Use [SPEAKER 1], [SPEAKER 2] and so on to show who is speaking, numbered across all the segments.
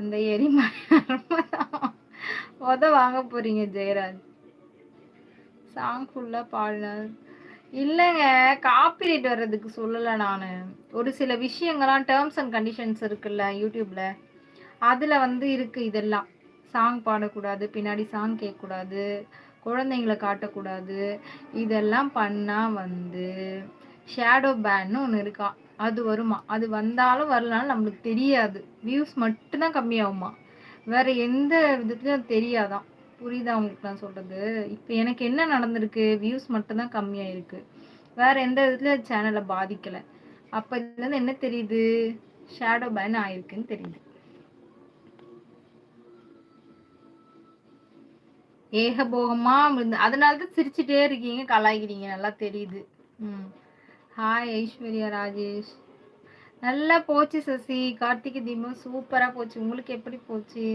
[SPEAKER 1] அந்த எரிமலை உத வாங்க போறீங்க ஜெயராஜ். சாங் ஃபுல்லா பாடினார் இல்லைங்க காப்பிரைட் வர்றதுக்கு சொல்லலை நான். ஒரு சில விஷயங்கள்லாம் டேர்ம்ஸ் அண்ட் கண்டிஷன்ஸ் இருக்குல்ல யூடியூப்பில் அதில் வந்து இருக்கு இதெல்லாம். சாங் பாடக்கூடாது பின்னாடி சாங் கேட்கக்கூடாது குழந்தைங்களை காட்டக்கூடாது. இதெல்லாம் பண்ணால் வந்து ஷேடோ பேன்னு ஒன்று இருக்கா. அது வருமா? அது வந்தாலும் வரலனாலும் நம்மளுக்கு தெரியாது. வியூஸ் மட்டும்தான் கம்மியாகுமா? வேற எந்த விதத்துலையும் தெரியாதான். புரியுதா உங்களுக்கு நான் சொல்றது? இப்போ எனக்கு என்ன நடந்திருக்கு? வியூஸ் மட்டும்தான் கம்மியாயிருக்கு. வேற எந்த விதத்துல சேனலை பாதிக்கல. அப்ப இதுல இருந்து என்ன தெரியுது? ஷேடோ பேன் ஆயிருக்குன்னு தெரியுது. ஏகபோகமா அதனாலதான் சிரிச்சுட்டே இருக்கீங்க கலாய்க்கிறீங்க. நல்லா தெரியுது. ம். ஹாய் ஐஸ்வர்யா ராஜேஷ் நல்லா போச்சு சசி. கார்த்திகை தீபம் சூப்பராக போச்சு. உங்களுக்கு எப்படி போச்சு?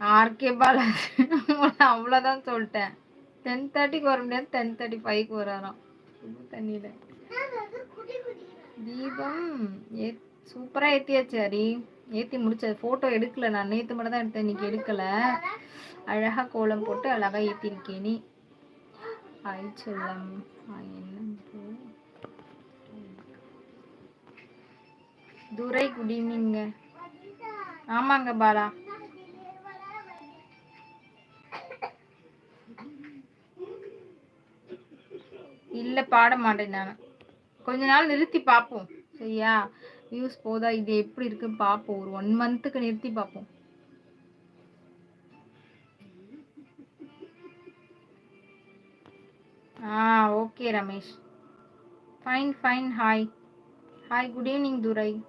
[SPEAKER 1] ஆர்கே பாலாஜி. அவ்வளோதான் சொல்லிட்டேன். டென் தேர்ட்டிக்கு வர முடியாது. டென் தேர்ட்டி ஃபைவ்க்கு வராராம் தண்ணியில். தீபம் ஏ சூப்பராக ஏற்றியாச்சு ஹரி. ஏற்றி முடிச்சது ஃபோட்டோ எடுக்கல நான். நேற்று மட்டும் தான் எடுத்தேன். இன்னைக்கு எடுக்கலை. அழகாக கோலம் போட்டு அழகாக ஏற்றிருக்கேன் நீ. ஹாய் சொல்லம் ஹாய் என்ன துரை குட் ஈவினிங்க ஆமாங்க பாலா. இல்ல பாட மாட்டேன் நான். கொஞ்ச நாள் நிறுத்தி பார்ப்போம் சரியா? வியூஸ் போதா? இது எப்படி இருக்குன்னு பார்ப்போம் ஒரு ஒன் மந்த்துக்கு நிறுத்தி பார்ப்போம் ஆ okay Ramesh. Fine fine hi hi good evening Durai.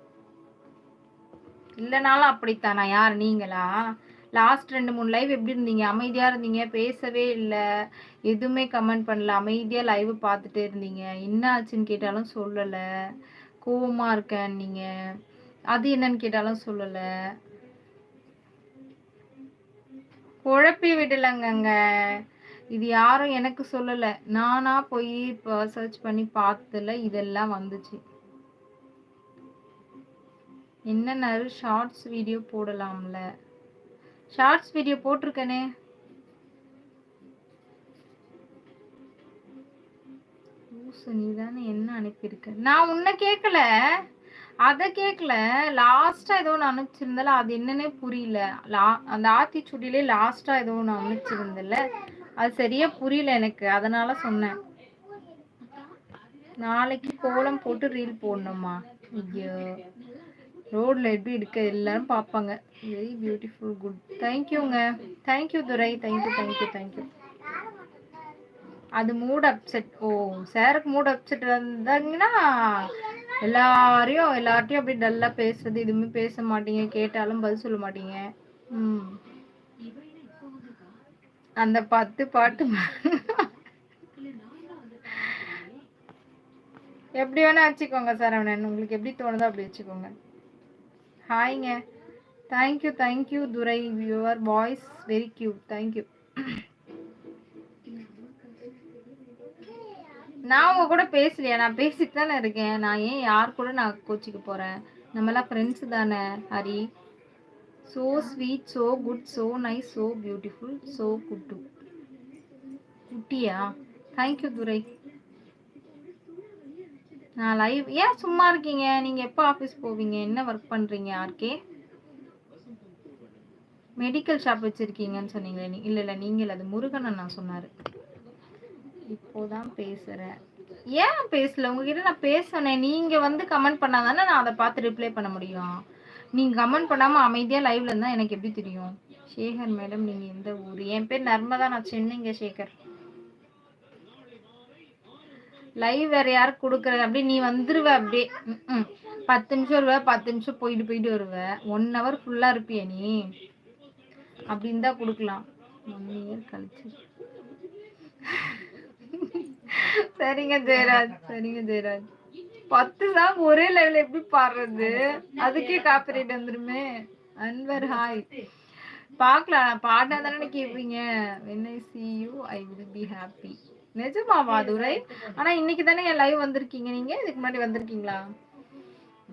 [SPEAKER 1] இல்லைனாலும் அப்படித்தானா யார் நீங்களா? லாஸ்ட் ரெண்டு மூணு லைவ் எப்படி இருந்தீங்க? அமைதியாக இருந்தீங்க? பேசவே இல்லை. எதுவுமே கமெண்ட் பண்ணல. அமைதியாக லைவ் பார்த்துட்டே இருந்தீங்க. என்ன ஆச்சுன்னு கேட்டாலும் சொல்லலை. கோவமாக இருக்கேன் நீங்கள் அது என்னன்னு கேட்டாலும் சொல்லலை. குழப்பி விடலங்கங்க. இது யாரும் எனக்கு சொல்லல. நானா போய் இப்போ சர்ச் பண்ணி பார்த்ததுல இதெல்லாம் வந்துச்சு. என்ன ஷார்ட்ஸ் வீடியோ போடலாம்ல. ஷார்ட்ஸ் வீடியோ போட்டிருக்கனே. நீ தானே என்ன அனுப்பியிருக்க? நான் உன்னை கேட்கல அதை கேட்கல லாஸ்டா ஏதோ ஒன்று அனுப்பிச்சிருந்தல அது என்னன்னே புரியல. லா அந்த ஆத்திச்சூடியிலே லாஸ்டா ஏதோ ஒன்று அனுப்பிச்சிருந்தல அது சரியா புரியல எனக்கு. அதனால சொன்னேன். நாளைக்கு கோலம் போட்டு ரீல் போடணுமா ஐயோ. ரோட்ல எப்படி இருக்க? எல்லாரும் பார்ப்பாங்க. வெரி பியூட்டிஃபுல் குட் தேங்க்யூங்க thank you Durai. Thank you thank you thank you அது மூட் அப்செட் ஓ சாருக்கு மூட் அப்செட் வந்தாங்கன்னா எல்லாரையும் எல்லார்ட்டையும் அப்படி டல்லா பேசுறது எதுவுமே பேச மாட்டீங்க. கேட்டாலும் பதில் சொல்ல மாட்டீங்க. ம். அந்த பத்து பாட்டு எப்படி வேணா வச்சுக்கோங்க சரவணன். உங்களுக்கு எப்படி தோணுதோ அப்படி வச்சுக்கோங்க. ஹாய்ங்க. Thank you thank you Durai. Your voice very cute thank you நான் உங்க கூட பேசலையா? நான் பேசிட்டு தானே இருக்கேன். நான் ஏன் யார் கூட நான் கோச்சிக்க போறேன்? நம்மளாம் ஃப்ரெண்ட்ஸ் தானே Hari. So sweet so good so nice so beautiful so good குட்டியா? Thank you Durai. நான் லைவ் ஏன் சும்மா இருக்கீங்க? நீங்க எப்போ ஆஃபீஸ் போவீங்க? என்ன ஒர்க் பண்றீங்க? ஆர்கே? மெடிக்கல் ஷாப் வச்சிருக்கீங்கன்னு சொன்னீங்களே நீ இல்ல இல்ல நீங்க அது முருகன் நான் சொன்னாரு. இப்போதான் பேசுறேன். ஏன் பேசல? உங்ககிட்ட நான் பேசுனேன். நீங்க வந்து கமெண்ட் பண்ணாதானே நான் அதை பார்த்து ரிப்ளை பண்ண முடியும். நீங்க கமெண்ட் பண்ணாம அமைதியா லைவ்ல இருந்தா எனக்கு எப்படி தெரியும்? சேகர் மேடம் நீங்க எந்த ஊர்? என் பேர் நர்மதா நான் சென்னைங்க சேகர். லைவ் வேற யாருக்கு கொடுக்குற அப்படியே நீ வந்துருவ அப்படியே. பத்து நிமிஷம் வருவ பத்து நிமிஷம் போயிட்டு போயிட்டு வருவ. ஒன் ஹவர் ஃபுல்லா இருப்பிய நீ. அப்படின்னு தான் கொடுக்கலாம். ஒன் இயர் கழிச்சு. சரிங்க ஜெயராஜ் சரிங்க ஜெயராஜ். பத்து சாங் ஒரே லைவ்ல எப்படி பாடுறது? அதுக்கே காப்பிரைட் வந்துருமே. அன்வர் ஹாய். பார்க்கலாம் நான் பாடினா தானே கேட்பீங்க. When I see you I will be happy நிஜமாவா துரை ஆனா இன்னைக்கு தானே என் லைவ் வந்திருக்கீங்க நீங்க? இதுக்கு முன்னாடி வந்திருக்கீங்களா?